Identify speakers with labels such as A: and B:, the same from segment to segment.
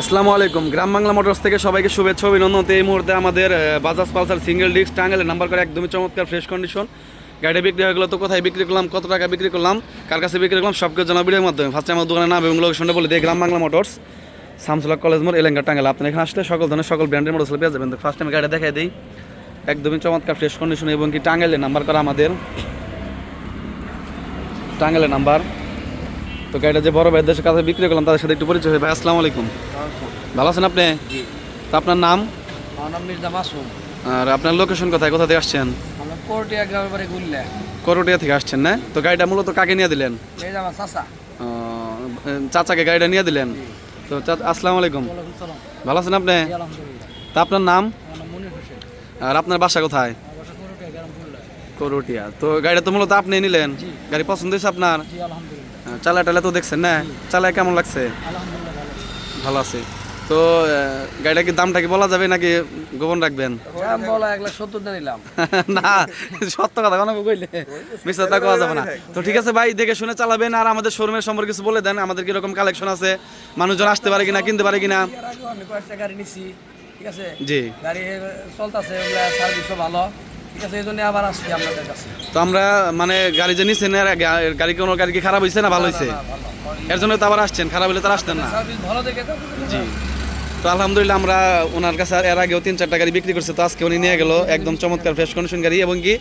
A: আসসালামু আলাইকুম। গ্রাম বাংলা মোটরস থেকে সবাইকে শুভেচ্ছা, অভিনন্দন। এই মুহূর্তে আমাদের বাজাজ পালসার সিঙ্গেল ডিস্ক টাঙ্গেলের নাম্বার করে একদমই চমৎকার ফ্রেশ কন্ডিশন গাড়ি বিক্রি হয়ে গেলো তো কোথায় বিক্রি করলাম, কত টাকা বিক্রি করলাম, কার কাছে বিক্রি করলাম, সব কিছু জানা মাধ্যমে। ফার্স্টে আমার দোকানের নাম এবং লোকেশনটা বলে দিই, গ্রাম বাংলা মোটরস শামসুল্লাহ কলেজ মোড় এলেঙ্গা টাঙ্গাল আপনি এখানে আসলে সকল ধরনের, সকল ব্র্যান্ডের মোটরসাইকেল পেয়ে যাবেন। ফার্স্ট আমি গাড়ি দেখাই দিই, একদমই চমৎকার ফ্রেশ কন্ডিশন এবং কি টাঙ্গেলের নাম্বার করা আমাদের। টাঙ্গেলের নাম্বার তো গাড়িটা যে বড় ভাইদের কাছে বিক্রি করলাম তাদের সাথে একটু পরিচয় হয় ভাই আসসালামু আলাইকুম। ভালো আছেন আপনি? তো আপনার নাম?
B: আমার নাম মির্জা মাসুম।
A: আর আপনার লোকেশন কোথায়? কোথা থেকে আসছেন?
B: কোরটিয়া গ্রামের বাড়ি গুললে।
A: করোটিয়া থেকে আসছেন না? তো গাড়িটা মূলত কাকে নিয়ে দিলেন?
B: আমার চাচা।
A: চাচাকে গাড়িটা নিয়ে দিলেন? তো আসসালামু আলাইকুম। ভালো আছেন আপনি? তা আপনার নাম? আর আপনার বাসা কোথায়?
B: কোরটিয়া
A: তো গাড়িটা তো মূলত আপনি নিলেন? গাড়ি পছন্দ হয়েছে আপনার? চালা টালা তো দেখছেন না? চালায় কেমন লাগছে?
B: ভালো
A: আছে। তো গাড়িটা কি দামটা কি বলা যাবে নাকি গোপন রাখবেন?
B: দাম বলা এক লাখ সত্তর দিয়ে নিলাম।
A: না সত্য কথা কোনো কইলে মিথ্যা কথা যাবে না। তো ঠিক আছে ভাই দেখে শুনে চালাবেন আর আমাদের শোরুমের সম্পর্কে কিছু বলে দেন। আমাদের কীরকম কালেকশন আছে? মানুষজন আসতে পারে কিনা কিনতে পারে কিনা?
B: আমি কয়েকটা গাড়ি নিছি ঠিক আছে?
A: জি।
B: গাড়ি চলতেছে সার্ভিসও ভালো। ঠিক এই জন্য আবার আসছি আপনাদের কাছে।
A: তো আমরা মানে গাড়ি যে নিচ্ছেন এর গাড়ি কোনো গাড়ি কি খারাপ হয়েছে না ভালো হয়েছে এর জন্য তো আবার আসছেন খারাপ হলে তো আসতেন না।
B: ভালো দেখে
A: জি। তো আলহামদুলিল্লাহ আমরা ওনার কাছে এর আগেও তিন চারটা গাড়ি বিক্রি করছে তো আজকে উনি নিয়ে গেল একদম চমৎকার ফ্রেশ কন্ডিশন গাড়ি এবং কি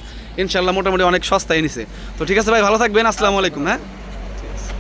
A: ইনশাল্লাহ মোটামুটি অনেক সস্তায় এনেছে তো ঠিক আছে ভাই ভালো থাকবেন আসসালামু আলাইকুম হ্যাঁ?